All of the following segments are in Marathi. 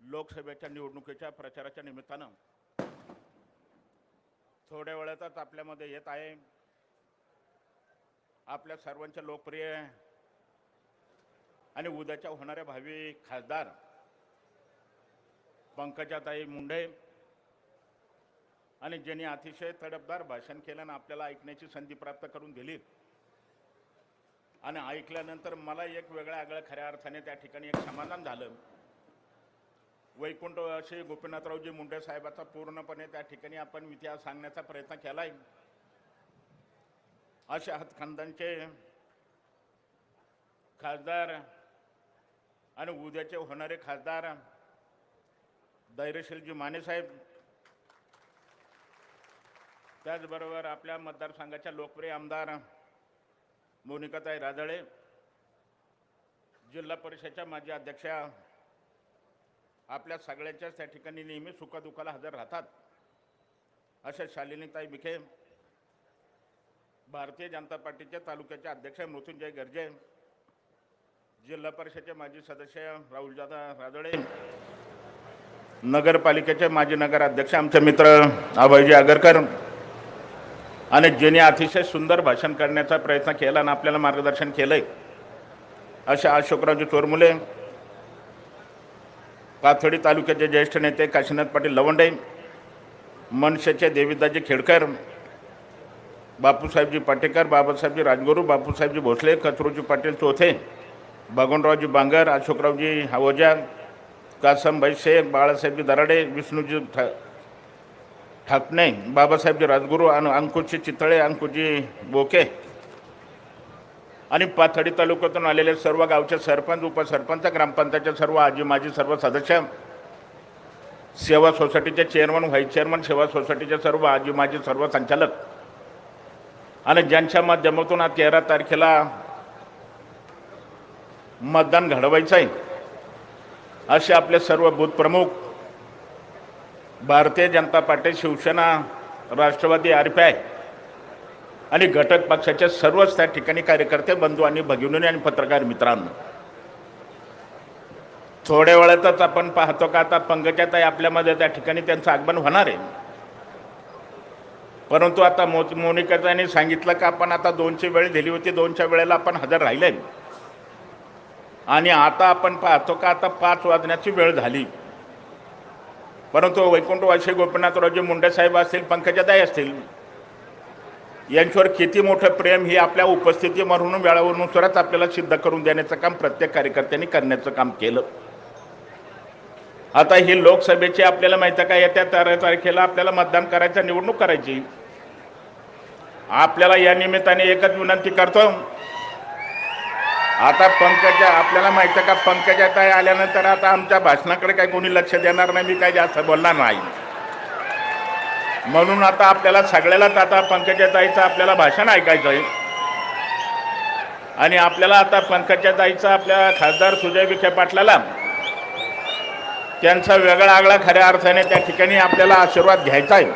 लोकसभेच्या निवडणुकीच्या प्रचाराच्या निमित्तानं थोड्या वेळातच आपल्यामध्ये येत आहे. आपल्या सर्वांच्या लोकप्रिय आणि उद्याच्या होणाऱ्या भावी खासदार पंकजाताई मुंडे आणि ज्यांनी अतिशय तडपदार भाषण केल्यानं आपल्याला ऐकण्याची संधी प्राप्त करून दिली. आणि ऐकल्यानंतर मला एक वेगळ्या आगळ्या खऱ्या अर्थाने त्या ठिकाणी एक समाधान झालं. वैकुंठ श्री गोपीनाथरावजी मुंडे साहेबाचा पूर्णपणे त्या ठिकाणी आपण इतिहास सांगण्याचा प्रयत्न केला आहे अशा हातखंदांचे खासदार आणि उद्याचे होणारे खासदार धैर्यशीलजी मानेसाहेब त्याचबरोबर आपल्या मतदारसंघाच्या लोकप्रिय आमदार मोनिकाताई राजळे जिल्हा परिषदेच्या माजी अध्यक्षा आपल्या सगळ्यांच्याच त्या ठिकाणी नेहमी सुखदुःखाला हजर राहतात. अशा शालिनीताई विखे भारतीय जनता पार्टीच्या तालुक्याचे अध्यक्ष मृत्युंजय गर्जे जिल्हा परिषदेचे माजी सदस्य राहुलदादा राजळे नगरपालिकेचे माजी नगराध्यक्ष आमचे मित्र अभयजी आगरकर आणि ज्यांनी अतिशय सुंदर भाषण करण्याचा प्रयत्न केला आणि आपल्याला मार्गदर्शन केलंय. अशा अशोकरावजी चोरमुले काथडी तालुक्याचे ज्येष्ठ नेते काशीनाथ पाटील लवंडे मनसेचे देविदाजी खेडकर बापूसाहेबजी पाटेकर बाबासाहेबजी राजगुरू बापूसाहेबजी भोसले कचरूजी पाटील चौथे भगवनरावजी बांगर अशोकरावजी हावोजा कासमभाई शेख बाळासाहेबजी दराडे विष्णूजी ठा ठाकणे बाबासाहेबजी राजगुरू आणि अंकुशजी चितळे अंकुजी बोके आणि पाथडी तालुक्यातून आलेले सर्व गावचे सरपंच उपसरपंच ग्रामपंचायतचे सर्व आजी माजी सर्व सदस्य सेवा सोसायटीचे चेअरमन व्हाईस चेअरमन सेवा सोसायटीचे सर्व आजी माजी सर्व संचालक. आणि ज्यांच्या माध्यमातून आज तेरा तारखेला मतदान घडवायचं आहे असे आपले सर्व बूथ प्रमुख Bharatiya Janata Party Shivsena Rashtrawadi R P I आणि घटक पक्षाच्या सर्वच त्या ठिकाणी कार्यकर्ते बंधू आणि भगिनी आणि पत्रकार मित्रांनो. थोड्या वेळातच आपण पाहतो का आता पंकजाताई आपल्यामध्ये त्या ठिकाणी त्यांचं आगमन होणार आहे. परंतु आता मो मोनिकाताईंनी सांगितलं का आपण आता दोनची वेळ दिली होती दोनच्या वेळेला आपण हजर राहिले आणि आता आपण पाहतो का आता पाच वाजण्याची वेळ झाली. परंतु वैकुंठवासी गोपीनाथरावजी मुंडे साहेब असतील पंकजाताई असतील यांच्यावर किती मोठं प्रेम हे आपल्या उपस्थिती म्हणून वेळावरनुसारच आपल्याला सिद्ध करून देण्याचं काम प्रत्येक कार्यकर्त्यांनी करण्याचं काम केलं. आता ही लोकसभेची आपल्याला माहिती का? येत्या तेरा तारखेला आपल्याला मतदान करायचं निवडणूक करायची. आपल्याला या निमित्ताने एकच विनंती करतो. आता पंकजा आपल्याला माहिती का? पंकजा ताई आल्यानंतर आता आमच्या भाषणाकडे काही कोणी लक्ष देणार नाही मी काही जास्त बोलणार नाही. म्हणून आता आपल्याला सगळ्यालाच आता पंकजाताईचं आपल्याला भाषण ऐकायचं आहे. आणि आपल्याला आता पंकजाताईचं आपल्या खासदार सुजय विखे पाटलाला त्यांचा वेगळा आगळा खऱ्या अर्थाने त्या ठिकाणी आपल्याला आशीर्वाद घ्यायचा आहे.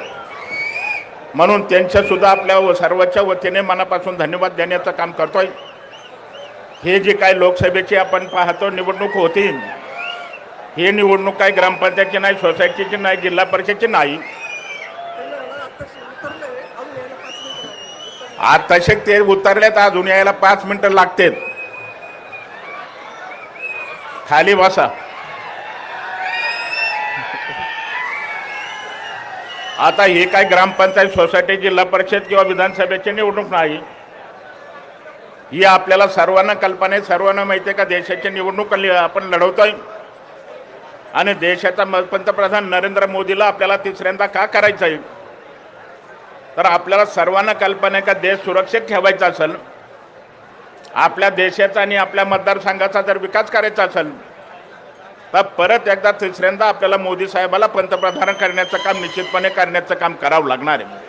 म्हणून त्यांच्यासुद्धा आपल्या व- सर्वच्या वतीने मनापासून धन्यवाद देण्याचं काम करतोय. हे जे काय लोकसभेची आपण पाहतो निवडणूक होती. ही निवडणूक काही ग्रामपंचायतची नाही सोसायटीची नाही जिल्हा परिषदची नाही. आज तसे ते उतरलेत अजून यायला पाच मिनिटं लागतात खाली बसा. आता ही काय ग्रामपंचायत सोसायटी जिल्हा परिषद किंवा विधानसभेची निवडणूक नाही. ही आपल्याला सर्वांना कल्पना आहे सर्वांना माहिती आहे का देशाची निवडणूक आपण लढवतोय. आणि देशाचा म- पंतप्रधान नरेंद्र मोदीला आपल्याला तिसऱ्यांदा का करायचं आहे तर आपल्याला सर्वांना कल्पना आहे का देश सुरक्षित ठेवायचा असेल? आपल्या देशाचा आणि आपल्या मतदारसंघाचा जर विकास करायचा असेल तर परत एकदा तिसऱ्यांदा आपल्याला मोदी साहेबाला पंतप्रधान करण्याचं काम निश्चितपणे करण्याचं काम करावं लागणार आहे.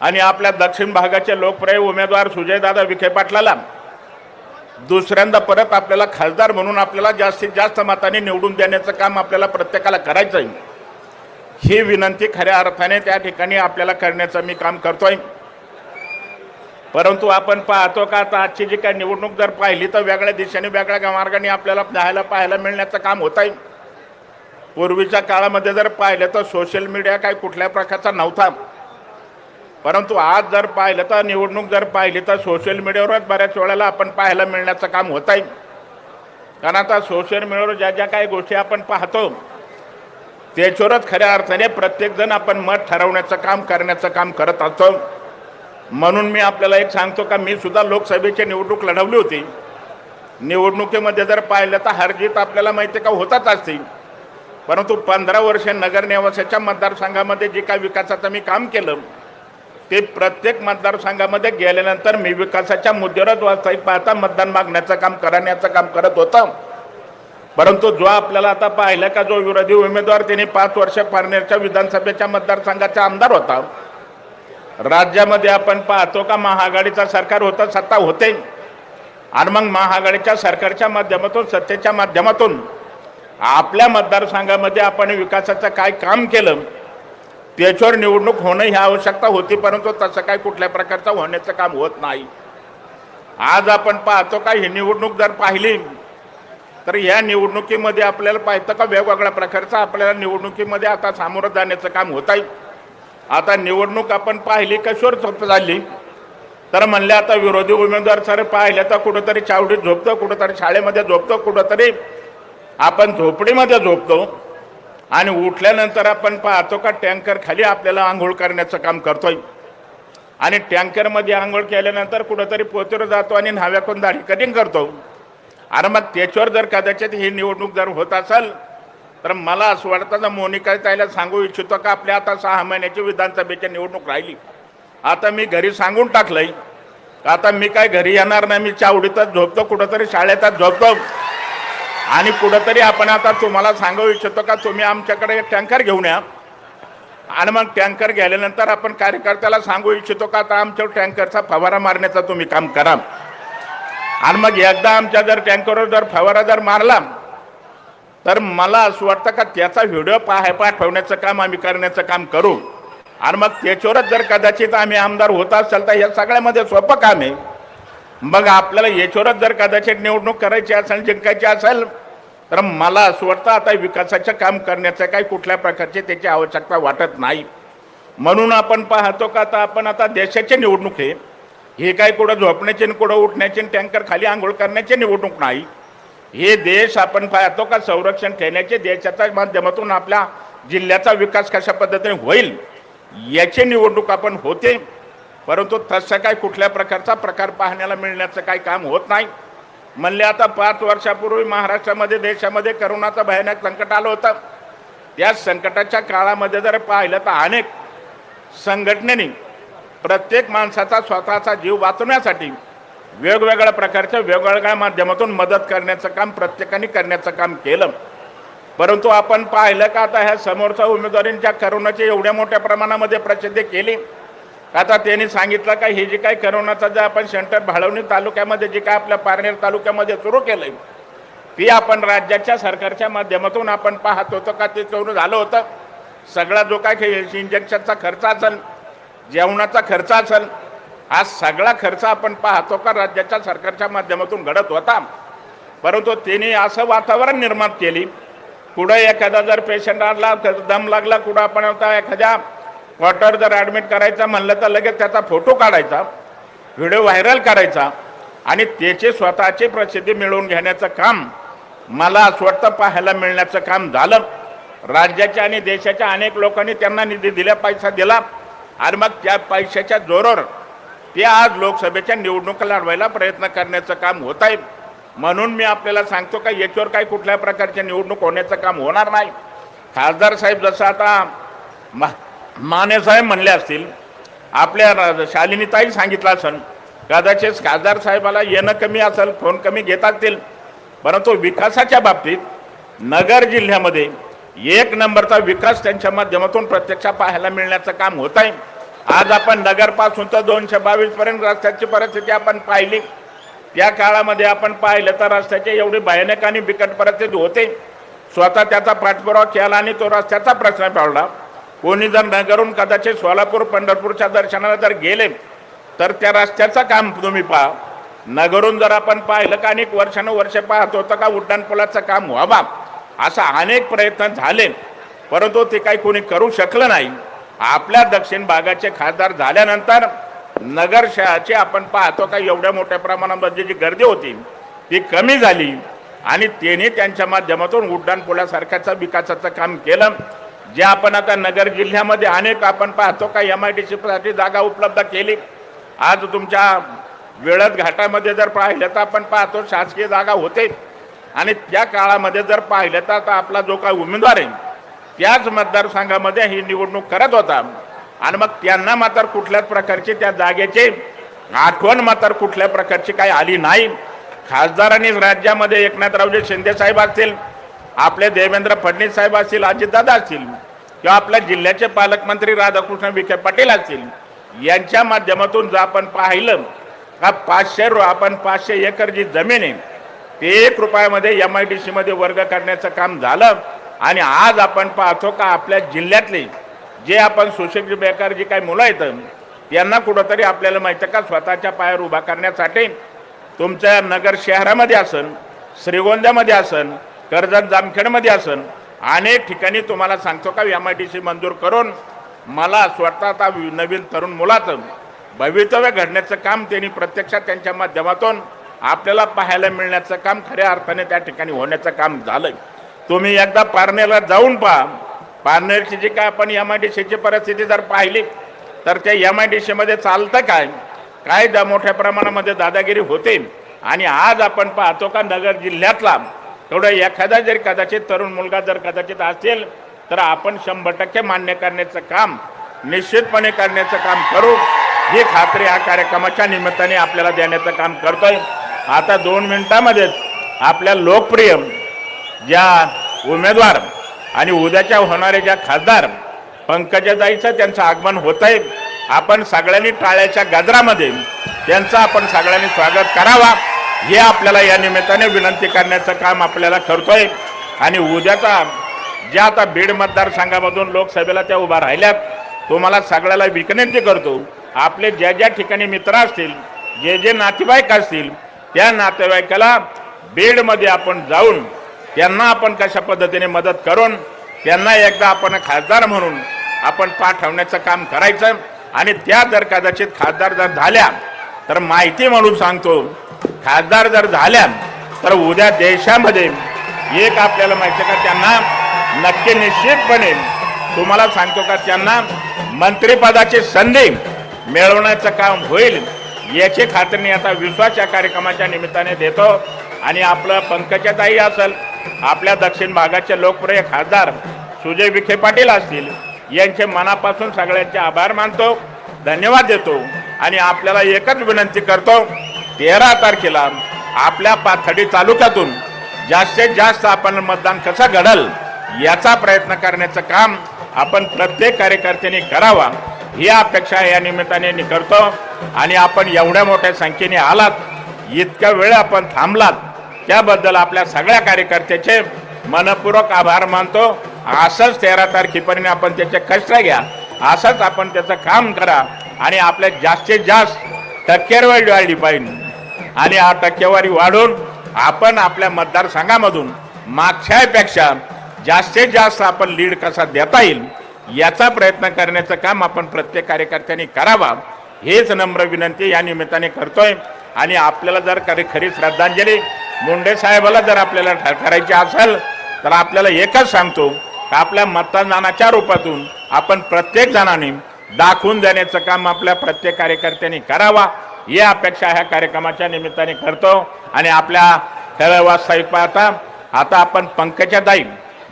आणि आपल्या दक्षिण भागाचे लोकप्रिय उमेदवार सुजयदादा विखे पाटलाला दुसऱ्यांदा परत आपल्याला खासदार म्हणून आपल्याला जास्तीत जास्त मताने निवडून देण्याचं काम आपल्याला प्रत्येकाला करायचं आहे ही विनंती खऱ्या अर्थाने त्या ठिकाणी आपल्याला करण्याचं मी काम करतोय. परंतु आपण पाहतो का आता आजची जी काही निवडणूक जर पाहिली तर वेगळ्या दिशेने वेगळ्या मार्गाने आपल्याला पाहायला पाहायला मिळण्याचं काम होत आहे पूर्वीच्या काळामध्ये जर पाहिलं तर सोशल मीडिया काय कुठल्या प्रकारचा नव्हता. परंतु आज जर पाहिलं तर निवडणूक जर पाहिली तर सोशल मीडियावरच बऱ्याच वेळेला आपण पाहायला मिळण्याचं काम होत आहे कारण आता सोशल मीडियावर ज्या ज्या काही गोष्टी आपण पाहतो त्याच्यावरच खऱ्या अर्थाने प्रत्येकजण आपण मत ठरवण्याचं काम करण्याचं काम करत असतो. म्हणून मी आपल्याला एक सांगतो का मी सुद्धा लोकसभेची निवडणूक लढवली होती. निवडणुकीमध्ये जर पाहिलं तर हरजीत आपल्याला माहिती आहे का होताच असते. परंतु पंधरा वर्षे नगरनिवासाच्या मतदारसंघामध्ये जे काय विकासाचं मी काम केलं ते प्रत्येक मतदारसंघामध्ये गेल्यानंतर मी विकासाच्या मुद्द्यावरच वास्तविक पाहता मतदान मागण्याचं काम करण्याचं काम करत होतं. परंतु जो आपल्याला आता पाहिलं का जो विरोधी उमेदवार त्यांनी पाच वर्ष पारनेरच्या विधानसभेच्या मतदारसंघाचा आमदार होता राज्यामध्ये आपण पाहतो का महाआघाडीचं सरकार होतं सत्ता होते. आणि मग महाआघाडीच्या सरकारच्या माध्यमातून सत्तेच्या माध्यमातून आपल्या मतदारसंघामध्ये आपण विकासाचं काय काम केलं त्याच्यावर निवडणूक होणं ही आवश्यकता होती परंतु तसं काय कुठल्या प्रकारचं होण्याचं काम होत नाही. आज आपण पाहतो का ही निवडणूक जर पाहिली तर या निवडणुकीमध्ये आपल्याला पाहतं का वेगवेगळ्या प्रकारचं आपल्याला निवडणुकीमध्ये आता सामोरं जाण्याचं काम होत आहे. आता निवडणूक आपण पाहिली का झोप झाली. तर म्हणले आता विरोधी उमेदवार सर पाहिले तर कुठंतरी चावडीत झोपतो कुठंतरी शाळेमध्ये झोपतो कुठंतरी आपण झोपडीमध्ये झोपतो. आणि उठल्यानंतर आपण पाहतो का टँकर खाली आपल्याला आंघोळ करण्याचं काम करतोय. आणि टँकरमध्ये आंघोळ केल्यानंतर कुठंतरी पोचर जातो आणि न्हाव्याकून दाढी कटिंग करतो. अरे मग त्याच्यावर जर कदाचित ही निवडणूक जर होत असेल तर मला असं वाटतं जर मोनिका ताईला सांगू इच्छितो का आपल्या आता सहा महिन्याची विधानसभेची निवडणूक राहिली. आता मी घरी सांगून टाकलंय. आता मी काय घरी येणार नाही मी चावडीतच झोपतो कुठंतरी शाळेतच झोपतो. आणि कुठंतरी आपण आता तुम्हाला सांगू इच्छितो का तुम्ही आमच्याकडे एक टँकर घेऊन या. आणि मग टँकर गेल्यानंतर आपण कार्यकर्त्याला सांगू इच्छितो का आता आमच्या टँकरचा फवारा मारण्याचा तुम्ही काम करा. आणि मग एकदा आमच्या जर टँकरवर जर फवारा जर मारला तर मला असं वाटतं का त्याचा व्हिडिओ पाहाय पाठवण्याचं काम आम्ही करण्याचं काम करू. आणि मग त्याच्यावरच जर कदाचित आम्ही आमदार होत असेल तर ह्या सगळ्यामध्ये सोपं काम आहे. मग आपल्याला याच्यावरच जर कदाचित निवडणूक करायची असेल जिंकायची असेल तर मला असं वाटतं आता विकासाचं काम करण्याचं काही कुठल्या प्रकारची त्याची आवश्यकता वाटत नाही. म्हणून आपण पाहतो का आता आपण आता देशाची निवडणूक आहे. हे काय कुठं झोपण्याची आणि कुठं उठण्याची आणि टँकर खाली आंघोळ करण्याची निवडणूक नाही. हे देश आपण पाहतो का संरक्षण ठेवण्याचे देशाच्या माध्यमातून आपल्या जिल्ह्याचा विकास कशा पद्धतीने होईल याची निवडणूक आपण होते. परंतु तसं काय कुठल्या प्रकारचा प्रकार पाहण्याला मिळण्याचं काही काम होत नाही. म्हणले आता पाच वर्षापूर्वी महाराष्ट्रामध्ये देशामध्ये करोनाचं भयानक संकट आलं होतं. त्या संकटाच्या काळामध्ये जर पाहिलं तर अनेक संघटनेने प्रत्येक माणसाचा स्वतःचा जीव वाचवण्यासाठी वेगवेगळ्या प्रकारच्या वेगवेगळ्या माध्यमातून मदत करण्याचं काम प्रत्येकाने करण्याचं काम केलं. परंतु आपण पाहिलं का आता ह्या समोरच्या उमेदवारींच्या करोनाची एवढ्या मोठ्या प्रमाणामध्ये प्रसिद्धी केली. आता त्यांनी सांगितलं का हे जे काय करोनाचं जे आपण सेंटर भाळवणी तालुक्यामध्ये जे काय आपल्या पारनेर तालुक्यामध्ये सुरू केलंय ती आपण राज्याच्या सरकारच्या माध्यमातून आपण पाहत होतो का ते सुरू झालं होतं. सगळा जो काय काही इंजेक्शनचा खर्च असेल जेवणाचा खर्च असेल हा सगळा खर्च आपण पाहतो का राज्याच्या सरकारच्या माध्यमातून घडत होता. परंतु त्यांनी असं वातावरण निर्माण केली. कुठं एखादा जर पेशंट आणला दम लागला कुठं आपण आता एखाद्या क्वार्टर जर ॲडमिट करायचं म्हणलं तर लगेच त्याचा फोटो काढायचा व्हिडिओ व्हायरल करायचा आणि त्याचे स्वतःची प्रसिद्धी मिळवून घेण्याचं काम मला असं वाटतं पाहायला मिळण्याचं काम झालं. राज्याच्या आणि देशाच्या अनेक लोकांनी त्यांना निधी दिला पैसा दिला. आणि मग त्या पैशाच्या जोरावर ते आज लोकसभेच्या निवडणुका लढवायला प्रयत्न करण्याचं काम होत आहे म्हणून मी आपल्याला सांगतो का याच्यावर काही कुठल्या प्रकारच्या निवडणूक होण्याचं काम होणार नाही. खासदार साहेब जसं आता मा माने साहेब म्हणले असतील आपल्या शालिनीताही सांगितलं असेल कदाचित खासदार साहेबाला येणं कमी असेल फोन कमी घेत असतील परंतु विकासाच्या बाबतीत नगर जिल्ह्यामध्ये एक नंबरचा विकास त्यांच्या माध्यमातून प्रत्यक्ष पाहायला मिळण्याचं काम होत आहे आज आपण नगरपासून तर दोनशे बावीस पर्यंत रस्त्याची परिस्थिती आपण पाहिली. त्या काळामध्ये आपण पाहिलं तर रस्त्याची एवढी भयानक आणि बिकट परिस्थिती होते. स्वतः त्याचा पाठपुरावा केला आणि तो रस्त्याचा प्रश्न पावला कोणी जर नगरून कदाचित सोलापूर पंढरपूरच्या दर्शनाला जर गेले तर त्या रस्त्याचं काम तुम्ही पहा. नगरून जर आपण पाहिलं का अनेक वर्षानुवर्षे पाहत होतं का उड्डाणपुलाचं काम व्हावा? असा अनेक प्रयत्न झाले. परंतु ते काही कोणी करू शकलं नाही. आपल्या दक्षिण भागाचे खासदार झाल्यानंतर नगर शहराचे आपण पाहतो का एवढ्या मोठ्या प्रमाणामध्ये म्हणजे जी गर्दी होती ती कमी झाली. आणि त्यांनी त्यांच्या माध्यमातून उड्डाण पुलासारख्याचं विकासाचं काम केलं. जे आपण आता नगर जिल्ह्यामध्ये अनेक आपण पाहतो का एम आय डी सीसाठी जागा उपलब्ध केली. आज तुमच्या वेळत घाटामध्ये जर पाहिलं तर आपण पाहतो शासकीय जागा होते. आणि त्या काळामध्ये जर पाहिलं तर आता आपला जो काही उमेदवार आहे त्याच मतदारसंघामध्ये ही निवडणूक करत होता. आणि मग त्यांना मात्र कुठल्याच प्रकारची त्या जागेची आठवण मात्र कुठल्या प्रकारची काही आली नाही. खासदारांनी राज्यामध्ये एकनाथरावजी शिंदे साहेब असतील आपले देवेंद्र फडणवीस साहेब असतील अजितदादा असतील किंवा आपल्या जिल्ह्याचे पालकमंत्री राधाकृष्ण विखे पाटील असतील यांच्या माध्यमातून जर आपण पाहिलं का पाचशे आपण पाचशे एकर जी जमीन आहे ते एक रुपयामध्ये एम आय डी सीमध्ये वर्ग करण्याचं काम झालं. आणि आज आपण पाहतो का आपल्या जिल्ह्यातले जे आपण सुशिक्षित बेकार जी काही मुलं आहेत त्यांना कुठंतरी आपल्याला माहीत आहे का स्वतःच्या पायावर उभा करण्यासाठी तुमच्या नगर शहरामध्ये असन श्रीगोंद्यामध्ये असन कर्जत जामखेडमध्ये असन अनेक ठिकाणी तुम्हाला सांगतो का एम आय टी सी मंजूर करून मला स्वतः आता नवीन तरुण मुलाचं भवितव्य घडण्याचं काम त्यांनी प्रत्यक्षात त्यांच्या माध्यमातून आपल्याला पाहायला मिळण्याचं काम खऱ्या अर्थाने त्या ठिकाणी होण्याचं काम झालं तुम्ही एकदा पारनेरला जाऊन पहा. पारनेरची जी काय आपण एम आय डी सीची परिस्थिती जर पाहिली तर त्या एम आय डी सीमध्ये चालतं काय? काय दा मोठ्या प्रमाणामध्ये दादागिरी होते. आणि आज आपण पाहतो का नगर जिल्ह्यातला तेवढा एखादा जरी कदाचित तरुण मुलगा जर कदाचित असेल तर आपण शंभर टक्के मान्य करण्याचं काम निश्चितपणे करण्याचं काम करू. ही खात्री या कार्यक्रमाच्या निमित्ताने आपल्याला देण्याचं काम करतोय. आता दोन मिनिटामध्येच आपल्या लोकप्रिय ज्या उमेदवार आणि उद्याच्या होणारे ज्या खासदार पंकजाताईचं त्यांचं आगमन होत आहे आपण सगळ्यांनी टाळ्याच्या गजरामध्ये त्यांचं आपण सगळ्यांनी स्वागत करावा. हे आपल्याला या निमित्ताने विनंती करण्याचं काम आपल्याला करतोय आणि उद्याचा ज्या आता बीड मतदारसंघामधून लोकसभेला त्या उभा राहिल्यात तुम्हाला सगळ्याला विनंती करतो आपले ज्या ज्या ठिकाणी मित्र असतील जे जे नातेवाईक असतील त्या नातेवाईकाला बीडमध्ये आपण जाऊन त्यांना आपण कशा पद्धतीने मदत करून त्यांना एकदा आपण खासदार म्हणून आपण पाठवण्याचं काम करायचं आणि त्या जर कदाचित खासदार जर झाल्या तर माहिती म्हणून सांगतो खासदार जर झाल्या तर उद्या देशामध्ये एक आपल्याला माहिती आहे का त्यांना नक्की निश्चितपणे तुम्हाला सांगतो का त्यांना मंत्रिपदाची संधी मिळवण्याचं काम होईल. याची खात्री आता विश्वास या कार्यक्रमाच्या निमित्ताने देतो. आणि आपलं पंकजाताई असेल आपल्या दक्षिण भागाचे लोकप्रिय खासदार सुजय विखे पाटील असतील यांचे मनापासून सगळ्यांचे आभार मानतो धन्यवाद देतो. आणि आपल्याला एकच विनंती करतो तेरा तारखेला आपल्या पाथडी तालुक्यातून जास्तीत जास्त आपण मतदान कसं घडल याचा प्रयत्न करण्याचं काम आपण प्रत्येक कार्यकर्त्यांनी करावा. ही अपेक्षा या निमित्ताने मी करतो. आणि आपण एवढ्या मोठ्या संख्येने आलात इतक्या वेळ आपण थांबलात त्याबद्दल आपल्या सगळ्या कार्यकर्त्याचे मनपूर्वक आभार मानतो. असंच तेरा तारखेपर्यंत आपण त्याचे कष्ट घ्या असंच आपण त्याचं काम करा. आणि आपल्या जास्तीत जास्त टक्केवारी वाढली पाहिजे. आणि हा टक्केवारी वाढून आपण आपल्या मतदारसंघामधून मागच्यापेक्षा जास्तीत जास्त आपण लीड कसा देता येईल याचा प्रयत्न करण्याचं काम आपण प्रत्येक कार्यकर्त्यांनी करावा हेच नम्र विनंती या निमित्ताने करतोय. आणि आपल्याला जर खरी खरी श्रद्धांजली मुंडे साहेबाला जर आपल्याला ठ- करायची असेल तर आपल्याला एकच सांगतो का आपल्या मतदानाच्या रूपातून आपण प्रत्येक जणांनी दाखवून देण्याचं काम आपल्या प्रत्येक कार्यकर्त्यांनी करावा ही अपेक्षा ह्या कार्यक्रमाच्या निमित्ताने करतो. आणि आपल्या खरं वास्तविक पाहता आता आपण पंकजा दाई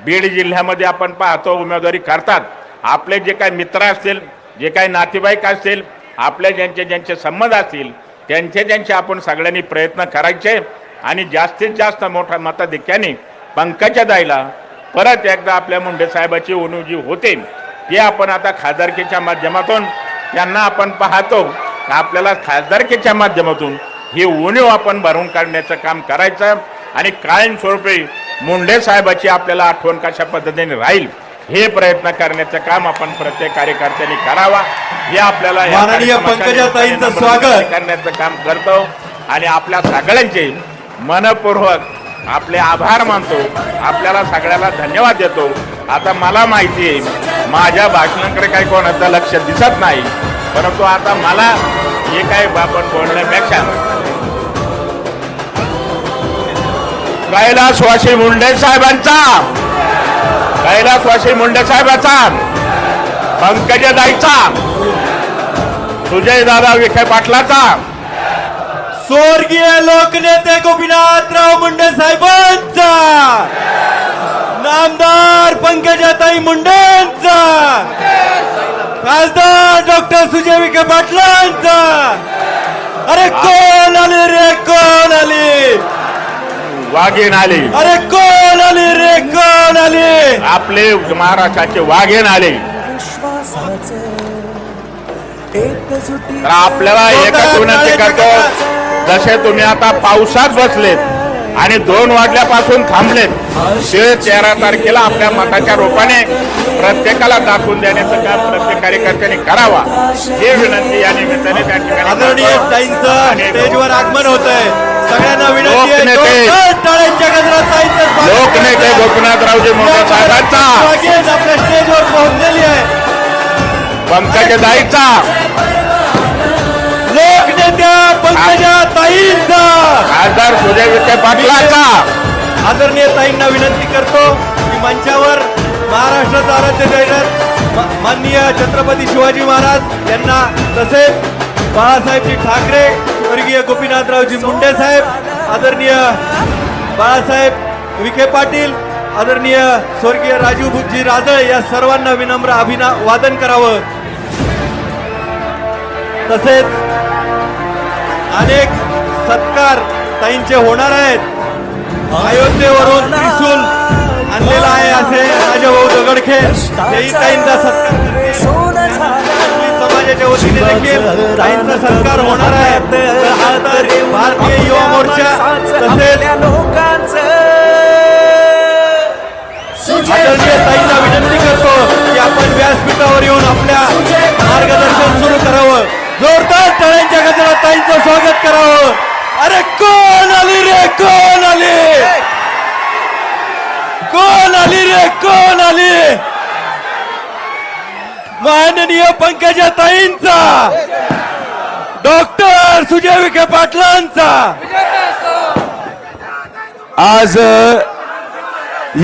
बीड जिल्ह्यामध्ये आपण पाहतो उमेदवारी करतात. आपले जे काही मित्र असतील जे काही नातेवाईक असतील आपले ज्यांचे ज्यांचे संबंध असतील त्यांचे ज्यांचे आपण सगळ्यांनी प्रयत्न करायचे आणि जास्तीत जास्त मोठ्या मताधिक्याने पंकजा दाईला परत एकदा आपल्या मुंडे साहेबाची उणीव जी होते ते आपण आता खासदारकीच्या माध्यमातून त्यांना आपण पाहतो. आपल्याला खासदारकीच्या माध्यमातून ही उणीव आपण भरून काढण्याचं काम करायचं आणि कायमस्वरूपी मुंडे साहेबाची आपल्याला आठवण कशा पद्धतीने राहील हे प्रयत्न करण्याचं काम आपण प्रत्येक कार्यकर्त्यांनी करावा. हे आपल्याला माननीय पंकजाताईंचं स्वागत. करण्याचं काम करतो. आणि आपल्या सगळ्यांचे मनपूर्वक आपले आभार मानतो. आपल्याला सगळ्याला धन्यवाद देतो. आता मला माहिती आहे माझ्या भाषणाकडे काही कोणाचं लक्ष दिसत नाही. परंतु आता मला हे काय आपण बोलण्यापेक्षा कैलासवासी मुंडे साहेबांचा कैलासवासी मुंडे साहेबाचा. पंकजदाईचा सुजय दादा विखे पाटलाचा. स्वर्गीय लोकनेते गोपीनाथराव मुंडे साहेबांचा. नामदार पंकजाताई मुंडेंचा. खासदार डॉक्टर सुजय विखे पाटलांचा. अरे कोण आले रे कोण आले? वाघेन आले. अरे कोण आले रे? कोण आले? आपले महाराष्ट्राचे वाघेन आले. तर आपल्याला एकच विनंती करतो जसे तुम्ही आता पावसात बसलेत आणि दोन वाजल्यापासून थांबलेत. ते तेरा तारखेला आपल्या मताच्या रूपाने प्रत्येकाला दाखवून देण्याचं काम प्रत्येक कार्यकर्त्यांनी करावा. हे विनंती या निमित्ताने त्या ठिकाणी आदरणीय. ताईंचं स्टेजवर आगमन होत आहे सगळ्यांना विनंती आहे लोकनेते-. गोपीनाथरावजी मुंडे साहेबांचा. आपल्या स्टेजवर पोहोचलेली आहे. लोकनेत्या पंकजा ताईंचा. खासदार सुजय विखे पाटलाचा. आदरणीय ताईंना विनंती करतो की मंचावर महाराष्ट्राचं आराध्य दैवत मा- माननीय छत्रपती शिवाजी महाराज यांना तसेच बाळासाहेबजी ठाकरे स्वर्गीय गोपीनाथरावजी मुंडे साहेब आदरणीय बाळासाहेब विखे पाटील आदरणीय स्वर्गीय राजीवजी राजळ या सर्वांना विनम्र अभिना वादन करावं. तसेच अनेक सत्कार ताईंचे होणार आहेत. अयोध्येवरून त्रिशूल आणलेला आहे असे राजाभाऊ दगडखे. तेही ताईंचा सत्कार. समाजाच्या वतीने देखील ताईंचा सत्कार होणार आहे. भारतीय युवा मोर्चा तसेच आदरणीय ताईंना विनंती करतो की आपण व्यासपीठावर येऊन आपल्या मार्गदर्शन सुरू करावं. जोरदार टाळ्यांच्या गजरात ताईंचं स्वागत करावं. अरे कोण आली रे? कोण आली? कोण आली रे? कोण आली? माननीय पंकजा ताईंचा डॉक्टर सुजय विखे पाटलांचा. आज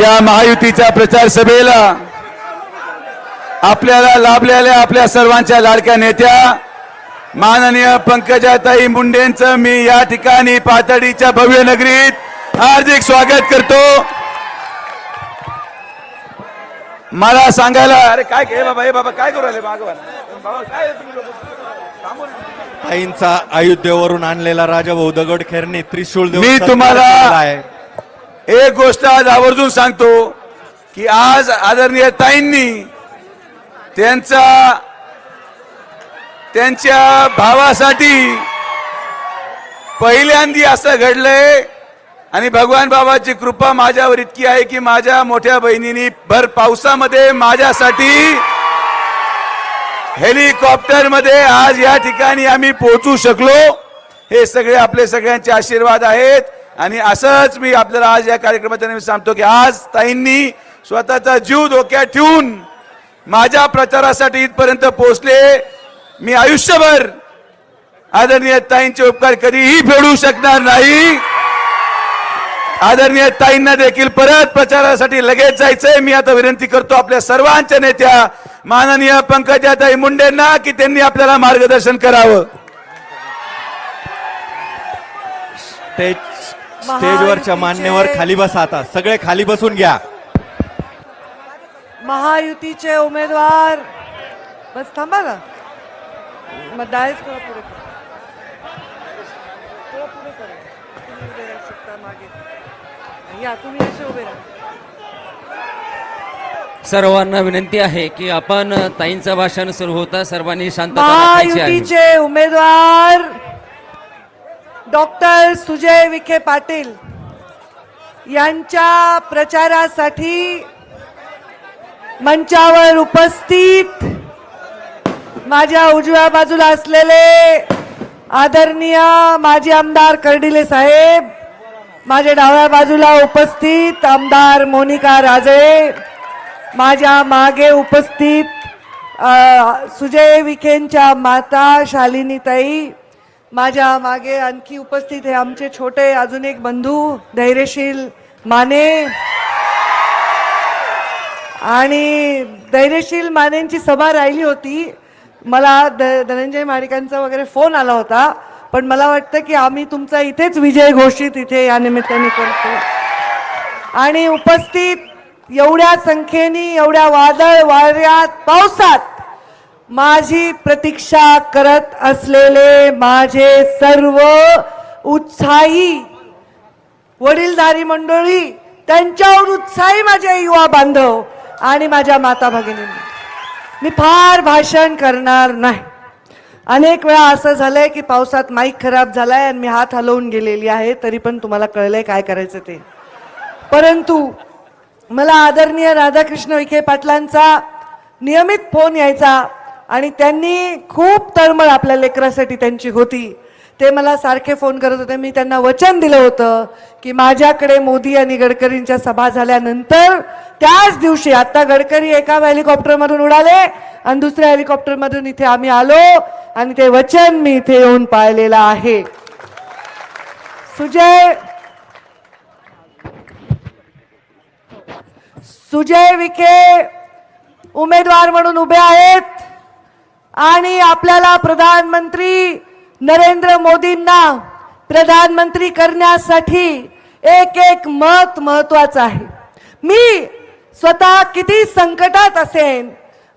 या महायुतीच्या प्रचार सभेला आपल्याला लाभलेल्या आपल्या सर्वांच्या लाडक्या नेत्या माननीय पंकजाताई मुंडेंचं मी या ठिकाणी पातळीच्या भव्य नगरीत हार्दिक स्वागत करतो. मला सांगायला अरे काय हे बाबा हे बाबा काय करू राहिले लोकं? ताईंचा अयोध्येवरून आणलेला राजाभाऊ दगडखेरने देऊन मी तुम्हाला- एक गोष्ट आज आवर्जून सांगतो की आज आदरणीय ताईंनी त्यांचा त्यांच्या भावासाठी पहिल्यांदी असं घडलंय. आणि भगवान बाबाची कृपा माझ्यावर इतकी आहे की माझ्या मोठ्या बहिणींनी भर पावसामध्ये माझ्यासाठी हेलिकॉप्टरमध्ये आज या ठिकाणी आम्ही पोहोचू शकलो. हे सगळे आपले सगळ्यांचे आशीर्वाद आहेत. आणि असंच मी आपल्याला आज या कार्यक्रमाच्या निमित्त सांगतो की आज ताईंनी स्वतःचा जीव धोक्यात ठेवून माझ्या प्रचारासाठी इथपर्यंत पोहोचले. मी आयुष्यभर आदरणीय ताईंचे उपकार कधीही फेडू शकणार नाही. आदरणीय ताईंना देखील परत प्रचारासाठी लगेच जायचंय. मी आता विनंती करतो आपल्या सर्वांच्या नेत्या माननीय पंकजाताई मुंडेंना की त्यांनी आपल्याला मार्गदर्शन करावं. स्टेज स्टेजवरच्या मान्यवर खाली बसा आता. सगळे खाली बसून घ्या. महायुतीचे उमेदवार बस थांबा ना. मग डायस थोडा पुढे करा. थोडं पुढे करा. तुम्ही उभे राहू शकता मागे या तुम्ही असे उभे राहा सर्वांना विनंती आहे की आपण ताईंचं भाषण सुरू होता सर्वांनी शांतता राखायची आहे महायुतीचे उमेदवार डॉक्टर सुजय विखे पाटील यांच्या प्रचारासाठी मंचावर उपस्थित माझ्या उजव्या बाजूला असलेले आदरणीय माजी आमदार कर्डिले साहेब माझ्या डाव्या बाजूला उपस्थित आमदार मोनिका राजे माझ्या मागे उपस्थित सुजय विखेंच्या माता शालिनीताई माझ्या मागे आणखी उपस्थित हे आमचे छोटे अजून एक बंधू धैर्यशील माने. आणि धैर्यशील मानेंची सभा राहिली होती. मला ध धनंजय माडिकांचा वगैरे फोन आला होता पण मला वाटतं की आम्ही तुमचा इथेच विजय घोषित इथे या निमित्ताने करतो. आणि उपस्थित एवढ्या संख्येने एवढ्या वादळ वाऱ्यात पावसात माझी प्रतीक्षा करत असलेले माझे सर्व उत्साही वडीलधारी मंडळी त्यांच्यावर उत्साही माझे युवा बांधव आणि माझ्या माता भगिनींनी मी फार भाषण करणार नाही. अनेक वेळा असं झालंय की पावसात माईक खराब झालाय आणि मी हात हलवून गेलेली आहे तरी पण तुम्हाला कळलंय काय करायचं ते. परंतु मला आदरणीय राधाकृष्ण विखे पाटलांचा नियमित फोन यायचा आणि त्यांनी खूप तळमळ आपल्या लेकरासाठी त्यांची होती. ते मला सारखे फोन करत होते. मी त्यांना वचन दिलं होतं की माझ्याकडे मोदी आणि गडकरींच्या सभा झाल्यानंतर त्याच दिवशी आता गडकरी एका हेलिकॉप्टरमधून उडाले आणि दुसऱ्या हेलिकॉप्टरमधून इथे आम्ही आलो आणि ते वचन मी इथे येऊन पाळलेलं आहे. सुजय सुजय विखे उमेदवार म्हणून उभे आहेत आणि आपल्याला प्रधानमंत्री नरेंद्र मोदींना प्रधानमंत्री करण्यासाठी एक एक मत महत्वाचं आहे. मी स्वतः किती संकटात असेन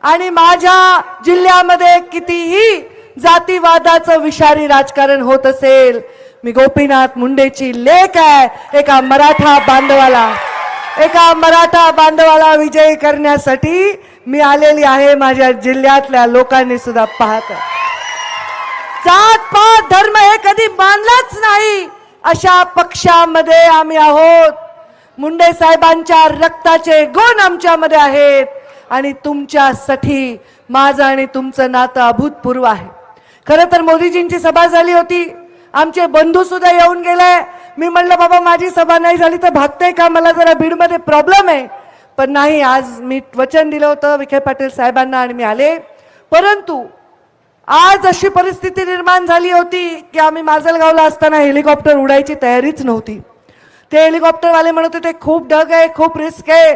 आणि माझ्या जिल्ह्यामध्ये कितीही जातीवादाचं विषारी राजकारण होत असेल मी गोपीनाथ मुंडेची लेख आहे एका मराठा बांधवाला. एका मराठा बांधवाला विजयी करण्यासाठी मी आलेली आहे माझ्या जिल्ह्यातल्या लोकांनी सुद्धा पाहत जात पात धर्म हे कधी मानलाच नाही. अशा पक्षामध्ये आम्ही आहोत. मुंडे साहेबांच्या रक्ताचे गुण आमच्यामध्ये आहेत. आणि तुमच्यासाठी माझं आणि तुमचं नातं अभूतपूर्व आहे. खरं तर मोदीजींची सभा झाली होती. आमचे बंधू सुद्धा येऊन गेले. मी म्हणलं बाबा माझी सभा नाही झाली तर भागते का? मला जरा बीडमध्ये प्रॉब्लेम आहे. पण नाही आज मी वचन दिलं होतं विखे पाटील साहेबांना आणि मी आले. परंतु आज अशी परिस्थिती निर्माण झाली होती की आम्ही माजलगावला असताना हेलिकॉप्टर उडायची तयारीच नव्हती. ते हेलिकॉप्टरवाले म्हणत होते खूप ढग आहे खूप रिस्क आहे.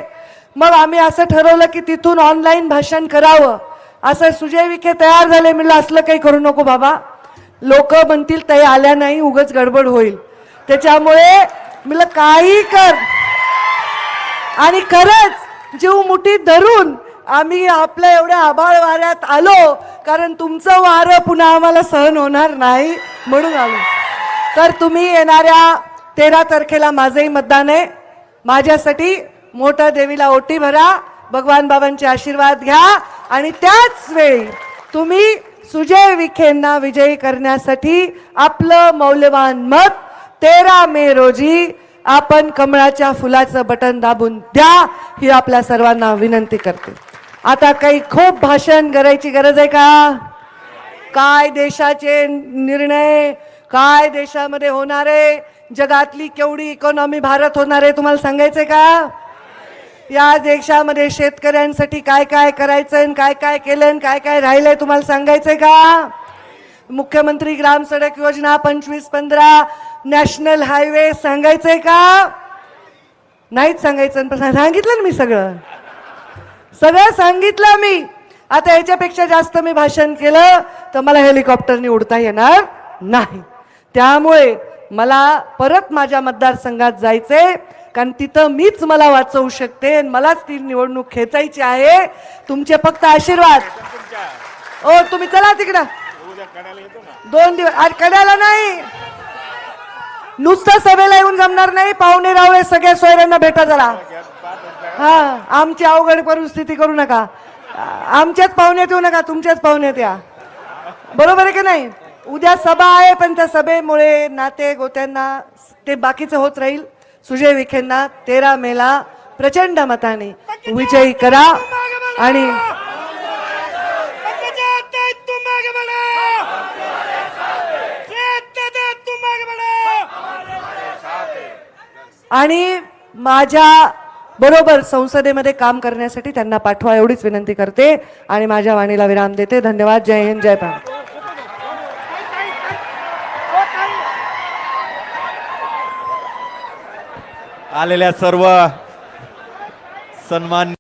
मग आम्ही असं ठरवलं की तिथून ऑनलाईन भाषण करावं. असं सुजय विखे तयार झाले म्हणलं असलं काही करू नको बाबा. लोक म्हणतील ते आल्या नाही उगच गडबड होईल. त्याच्यामुळे म्हणलं काही कर. आणि खरंच जीव मुठीत धरून आम्ही आपल्या एवढ्या आभाळ वाऱ्यात आलो कारण तुमचं वारं पुन्हा आम्हाला सहन होणार नाही म्हणून आलो. तर तुम्ही येणाऱ्या तेरा तारखेला माझंही मतदान आहे. माझ्यासाठी मोठ्या देवीला ओटी भरा भगवान बाबांचे आशीर्वाद घ्या आणि त्याच वेळी तुम्ही सुजय विखेंना विजयी करण्यासाठी आपलं मौल्यवान मत तेरा मे रोजी आपण कमळाच्या फुलाचं बटन दाबून द्या ही आपल्या सर्वांना विनंती करते. आता काही खूप भाषण करायची गरज आहे का? काय देशाचे निर्णय काय देशामध्ये होणारे जगातली केवढी इकॉनॉमी भारत होणार आहे तुम्हाला सांगायचंय का? या देशामध्ये शेतकऱ्यांसाठी काय काय करायचंय काय काय केलंय आणि काय काय राहिलंय तुम्हाला सांगायचंय का? मुख्यमंत्री ग्राम सडक योजना पंचवीस पंधरा नॅशनल हायवे सांगायचंय का? नाहीच सांगायचं. सांगितलं ना मी सगळं. सगळं सांगितलं मी. आता याच्यापेक्षा जास्त मी भाषण केलं तर मला हेलिकॉप्टरने उडता येणार नाही. त्यामुळे मला परत माझ्या मतदारसंघात जायचंय कारण तिथं मीच मला वाचवू शकते आणि मलाच ती निवडणूक खेचायची आहे. तुमचे फक्त आशीर्वाद. ओ तुम्ही चला तिकडं. दोन दिवस आज कड्याला नाही. नुसतं सभेला येऊन जमणार नाही. पाहुणे रावळे सगळ्या सोयऱ्यांना भेटा जरा. हा आमची अवघड परिस्थिती करू नका. आमच्याच पाहुण्यात येऊ नका तुमच्याच पाहुण्यात या. बरोबर आहे की नाही? उद्या सभा आहे पण त्या सभेमुळे नाते गोत्यांना ते बाकीचं होत राहील. सुजय विखेंना तेरा मेला प्रचंड मताने विजयी करा आणि आणि माझ्या बरोबर संसदेमध्ये काम करण्यासाठी त्यांना पाठवा एवढीच विनंती करते आणि माझ्या वाणीला विराम देते. धन्यवाद. जय हिंद जय भारत. आलेल्या सर्व सन्मान